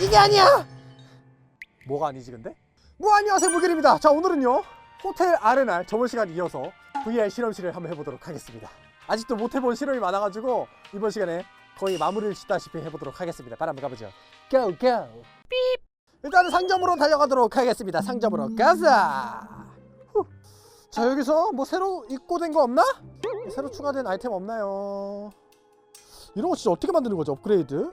이게 아니야 뭐가 아니지 근데? 뭐 안녕하세요 무길입니다 자 오늘은요 호텔 아레날 저번 시간 이어서 VR 실험실을 한번 해보도록 하겠습니다 아직도 못 해본 실험이 많아가지고 이번 시간에 거의 마무리를 짓다시피 해보도록 하겠습니다 한번 가보죠 고 고! 삐 일단은 상점으로 달려가도록 하겠습니다 상점으로 가자 후. 자 여기서 뭐 새로 입고된 거 없나? 새로 추가된 아이템 없나요? 이런 거 진짜 어떻게 만드는 거죠 업그레이드?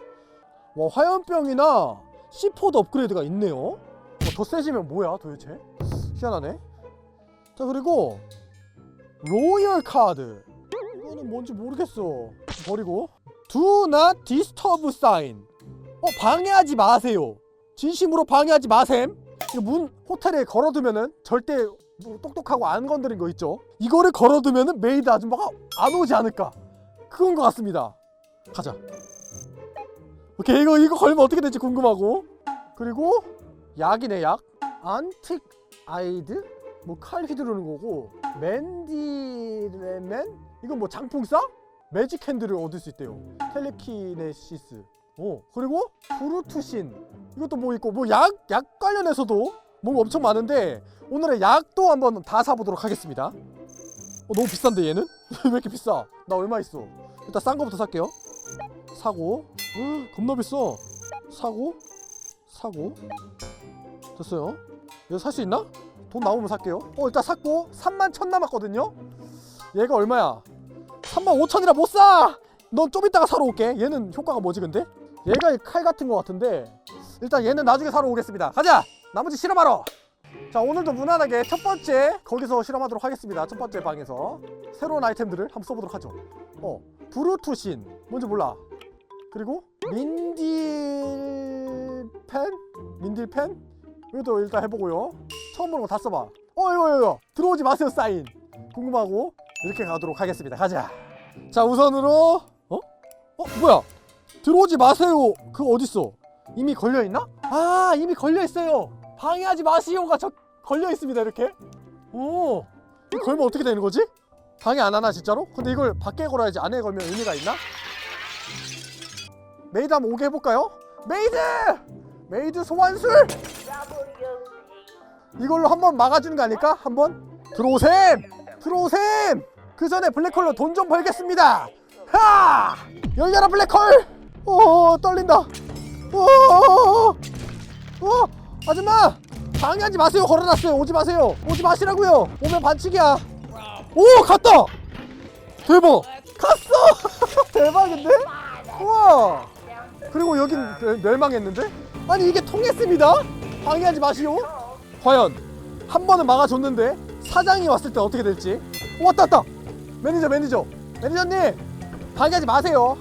와 화염병이나 C4도 업그레이드가 있네요. 어, 더 세지면 뭐야 도대체? 희한하네. 자 그리고 로열 카드. 이거는 뭔지 모르겠어. 버리고. Do not disturb sign. 어 방해하지 마세요. 진심으로 방해하지 마셈. 문 호텔에 걸어두면은 절대 뭐 똑똑하고 안 건드린 거 있죠? 이거를 걸어두면은 메이드 아줌마가 안 오지 않을까? 그건 것 같습니다. 가자 오케이 이거 이거 걸면 어떻게 될지 궁금하고. 그리고 약이네 약. 안틱 아이드? 뭐 칼 휘두르는 거고. 맨디레맨 이건 뭐 장풍사 매직 핸들을 얻을 수 있대요. 텔레키네시스. 오 그리고 브루투신. 이것도 뭐 있고 뭐 약약 관련해서도 뭔가 엄청 많은데 오늘의 약도 한번 다 사보도록 하겠습니다. 어, 너무 비싼데 얘는? 왜 이렇게 비싸? 나 얼마 있어? 일단 싼 거부터 살게요 사고. 헉, 겁나 비싸. 사고? 사고? 됐어요. 이거 살 수 있나? 돈 나오면 살게요. 어 일단 샀고 3만 천 남았거든요. 얘가 얼마야? 3만 5천이라 못사 넌 좀 이따가 사러 올게. 얘는 효과가 뭐지 근데? 얘가 이 칼 같은 거 같은데 일단 얘는 나중에 사러 오겠습니다. 가자! 나머지 실험하러! 자 오늘도 무난하게 첫 번째 거기서 실험하도록 하겠습니다. 첫 번째 방에서 새로운 아이템들을 한번 써보도록 하죠. 어 브루투신. 뭔지 몰라 그리고 민딜펜? 민딜펜? 이것도 일단 해보고요. 처음 보는 거 다 써봐. 어 이거 이거 들어오지 마세요 사인. 궁금하고 이렇게 가도록 하겠습니다. 가자. 자 우선으로 어? 어 뭐야? 들어오지 마세요. 그 어딨어? 이미 걸려있나? 아 이미 걸려있어요. 방해하지 마시오가 저 걸려있습니다 이렇게. 오 걸면 어떻게 되는 거지? 방해 안 하나 진짜로? 근데 이걸 밖에 걸어야지 안에 걸면 의미가 있나? 메이드 한번 오게 해볼까요? 메이드! 메이드 소환술! 이걸로 한번 막아주는 거 아닐까? 한번? 들어오셈! 들어오셈! 그 전에 블랙홀로 돈 좀 벌겠습니다! 하! 열려라 블랙홀! 오 떨린다! 오! 어? 아줌마! 방해하지 마세요 걸어놨어요 오지 마세요 오지 마시라고요 오면 반칙이야 오 갔다! 대박! 갔어! 대박인데? 우와! 그리고 여긴 멸- 멸망했는데? 아니 이게 통했습니다? 방해하지 마시오. 과연 한 번은 막아줬는데 사장이 왔을 때 어떻게 될지. 오, 왔다 왔다. 매니저 매니저. 매니저님 방해하지 마세요.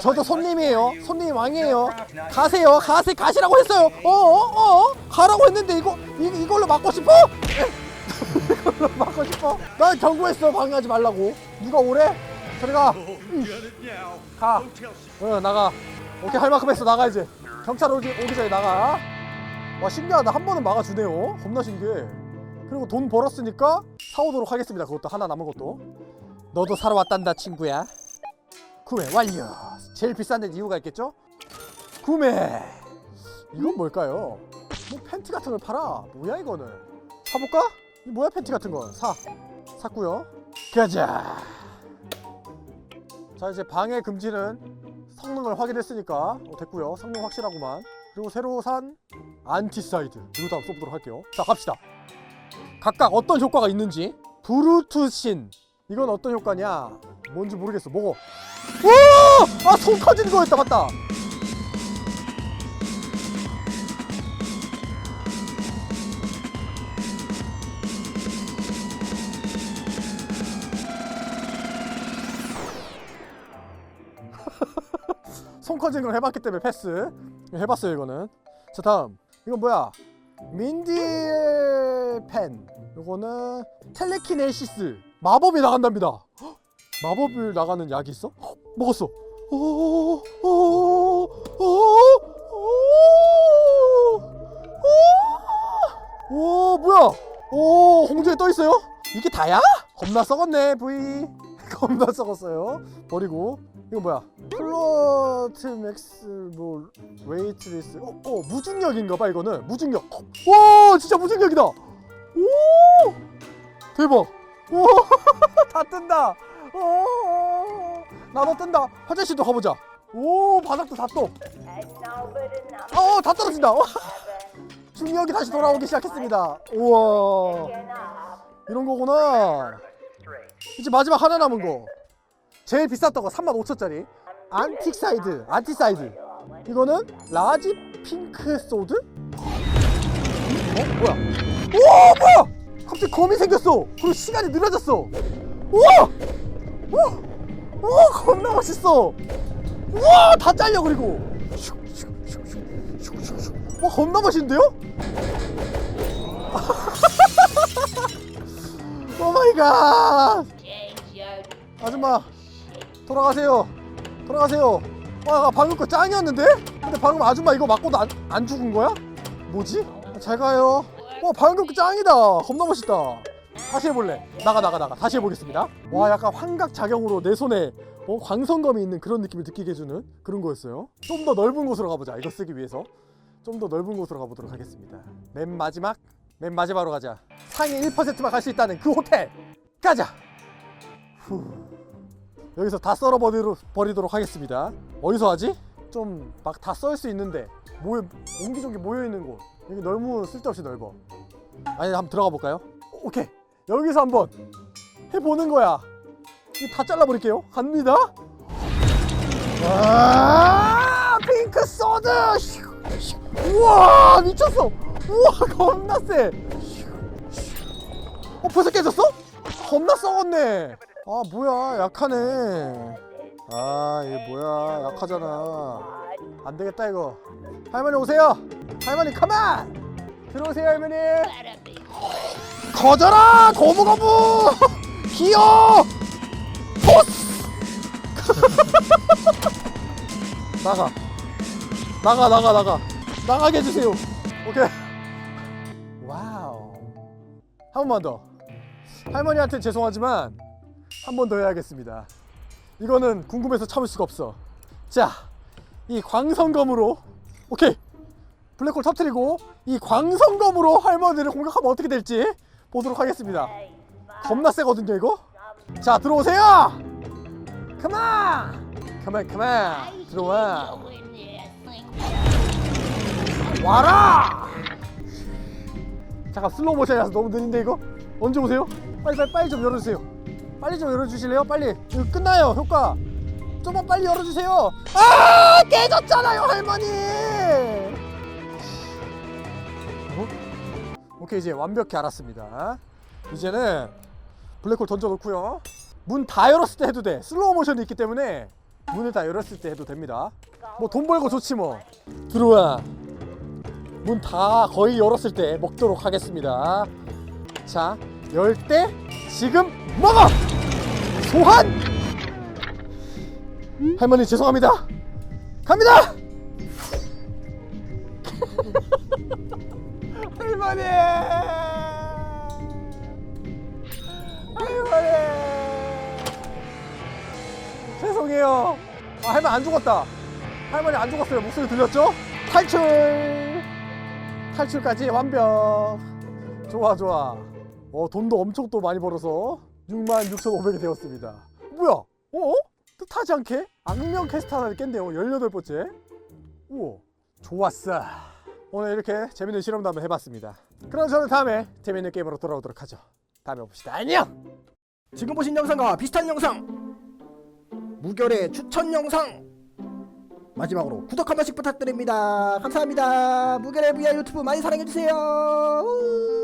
저도 손님이에요. 손님이 왕이에요. 가세요. 가세 가시라고 했어요. 어 어어? 어, 가라고 했는데 이거 이, 이걸로 막고 싶어? 이걸로 막고 싶어? 난 경고했어. 방해하지 말라고. 누가 오래? 저리 가. 가. 어, 나가 오케이 할 만큼 했어. 나가 이제. 경찰 오기, 오기 전에 나가. 와 신기하다. 한 번은 막아주네요. 겁나 신기해. 그리고 돈 벌었으니까 사오도록 하겠습니다. 그것도 하나 남은 것도. 너도 사러 왔단다 친구야. 구매 완료. 제일 비싼 데는 이유가 있겠죠? 구매. 이건 뭘까요? 뭐 팬티 같은 걸 팔아. 뭐야 이거는. 사볼까? 이 뭐야 팬티 같은 건사. 샀고요. 가자. 자 이제 방해 금지는 성능을 확인했으니까 어, 됐고요. 성능 확실하구만. 그리고 새로 산 안티사이드. 이것도 한번 써보도록 할게요. 자 갑시다. 각각 어떤 효과가 있는지. 브루투신. 이건 어떤 효과냐? 뭔지 모르겠어. 먹어. 와! 아손 커지는 거였다. 맞다 손 커지는 걸 해봤기 때문에 패스 해봤어요 이거는 자 다음 이건 뭐야 민딜 펜 이거는 텔레키네시스 마법이 나간답니다 헉, 마법을 나가는 약이 있어? 헉, 먹었어 오, 오, 오, 오, 오, 뭐야 오 홍조에 떠 있어요? 이게 다야? 겁나 썩었네 부이 겁나 썩었어요 버리고 이거 뭐야 플로 스타트 맥스 뭐 웨이트 리스 어, 어 무중력인가 봐 이거는. 무중력. 와 진짜 무중력이다. 오 대박. 오다 뜬다. 오 나도 뜬다. 화장실도 가보자. 오 바닥도 다떠어다 떨어진다. 어, 중력이 다시 돌아오기 시작했습니다. 우와. 이런 거구나. 이제 마지막 하나 남은 거. 제일 비쌌던 거 35,000짜리 안틱 사이드 안티 사이드 이거는 라지 핑크 소드? 어? 뭐야? 우와 뭐야 갑자기 검이 생겼어 그리고 시간이 느려졌어 우와 우와 우와 겁나 멋있어 우와 다 잘려 그리고. 와 겁나 멋있는데요? 오 마이 갓 아줌마 돌아가세요 돌아가세요. 와 방금 거 짱이었는데? 근데 방금 아줌마 이거 맞고도 안, 안 죽은 거야? 뭐지? 잘 가요. 와 방금 거 짱이다. 겁나 멋있다. 다시 해볼래. 나가 나가 나가. 다시 해보겠습니다. 와 약간 환각 작용으로 내 손에 어, 광선검이 있는 그런 느낌을 느끼게 해주는 그런 거였어요. 좀 더 넓은 곳으로 가보자. 이거 쓰기 위해서. 좀 더 넓은 곳으로 가보도록 하겠습니다. 맨 마지막 맨 마지막으로 가자. 상위 1%만 갈 수 있다는 그 호텔! 가자! 후. 여기서 다 썰어 버리도록, 버리도록 하겠습니다. 어디서 하지? 좀 막 다 썰 수 있는데 모여 옹기종기 모여 있는 곳 여기 너무 쓸데없이 넓어. 아니 한번 들어가 볼까요? 오케이 여기서 한번 해보는 거야. 이다 잘라버릴게요. 갑니다. 와 핑크 소드. 우와 미쳤어. 우와 겁나 세. 어 벌써 깨졌어? 겁나 썩었네. 아 뭐야 약하네. 아 이게 뭐야 약하잖아. 안 되겠다 이거. 할머니 오세요. 할머니 가만. 들어오세요 할머니. 거져라 거부거부. 기어. 포스. 나가. 나가 나가 나가. 나가게 해주세요. 오케이. 와우. 한 번만 더. 할머니한테 죄송하지만 한 번 더 해야겠습니다. 이거는 궁금해서 참을 수가 없어. 자, 이 광선검으로 오케이 블랙홀 터트리고 이 광선검으로 할머니를 공격하면 어떻게 될지 보도록 하겠습니다. 겁나 세거든요 이거. 자 들어오세요. 그만, 그만, 그만 들어와. 와라. 잠깐 슬로우 모션이라서 너무 느린데 이거 언제 오세요? 빨리 빨리 빨리 좀 열어주세요. 빨리 좀 열어주실래요? 빨리 이거 끝나요 효과. 좀만 빨리 열어주세요. 아 깨졌잖아요 할머니. 어? 오케이 이제 완벽히 알았습니다. 이제는 블랙홀 던져놓고요. 문 다 열었을 때 해도 돼. 슬로우 모션이 있기 때문에 문을 다 열었을 때 해도 됩니다. 뭐 돈 벌고 좋지 뭐. 들어와. 문 다 거의 열었을 때 먹도록 하겠습니다. 자, 열 때 지금 먹어! 소환! 할머니 죄송합니다. 갑니다! 할머니! 할머니! 죄송해요. 아, 할머니 안 죽었다. 할머니 안 죽었어요. 목소리 들렸죠? 탈출! 탈출까지 완벽. 좋아 좋아. 어 돈도 엄청 또 많이 벌어서 66,500이 되었습니다. 뭐야? 어? 뜻하지 않게 악명 퀘스트 하나를 깼네요. 18번째. 우와. 좋았어. 오늘 이렇게 재밌는 실험도 한번 해봤습니다. 그럼 저는 다음에 재밌는 게임으로 돌아오도록 하죠. 다음에 봅시다. 안녕! 지금 보신 영상과 비슷한 영상 무결의 추천 영상 마지막으로 구독 한 번씩 부탁드립니다 감사합니다 무결의 VR 유튜브 많이 사랑해주세요 우!